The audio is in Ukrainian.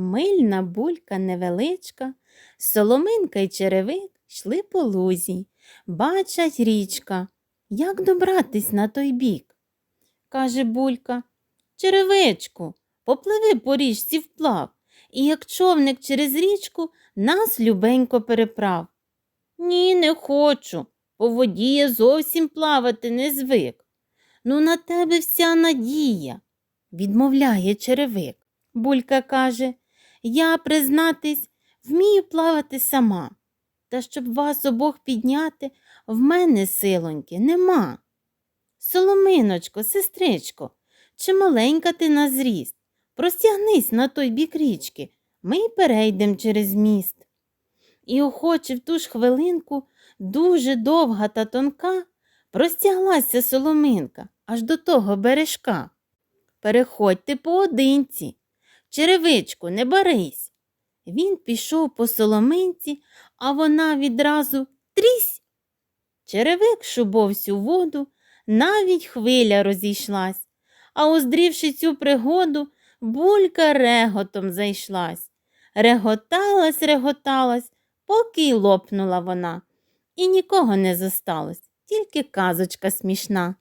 Мильна булька невеличка, соломинка й черевик йшли по лузі. Бачать річка, як добратись на той бік. Каже булька, черевичку, попливи по річці вплав, і як човник через річку нас любенько переправ. Ні, не хочу. По воді я зовсім плавати не звик. Ну, на тебе вся надія, відмовляє черевик. Булька каже, я, признатись, вмію плавати сама. Та щоб вас обох підняти, в мене силоньки нема. Соломиночко, сестричко, чи маленька ти на зріст? Простягнись на той бік річки, ми й перейдем через міст. І охоче в ту ж хвилинку, дуже довга та тонка, простяглася соломинка аж до того бережка. Переходьте поодинці, черевичку, не барись. Він пішов по соломинці, а вона відразу трісь. Черевик шубовсь у воду, навіть хвиля розійшлась, а уздрівши цю пригоду, булька реготом зайшлась. Реготалась, реготалась, поки й лопнула вона. І нікого не зосталось, тільки казочка смішна.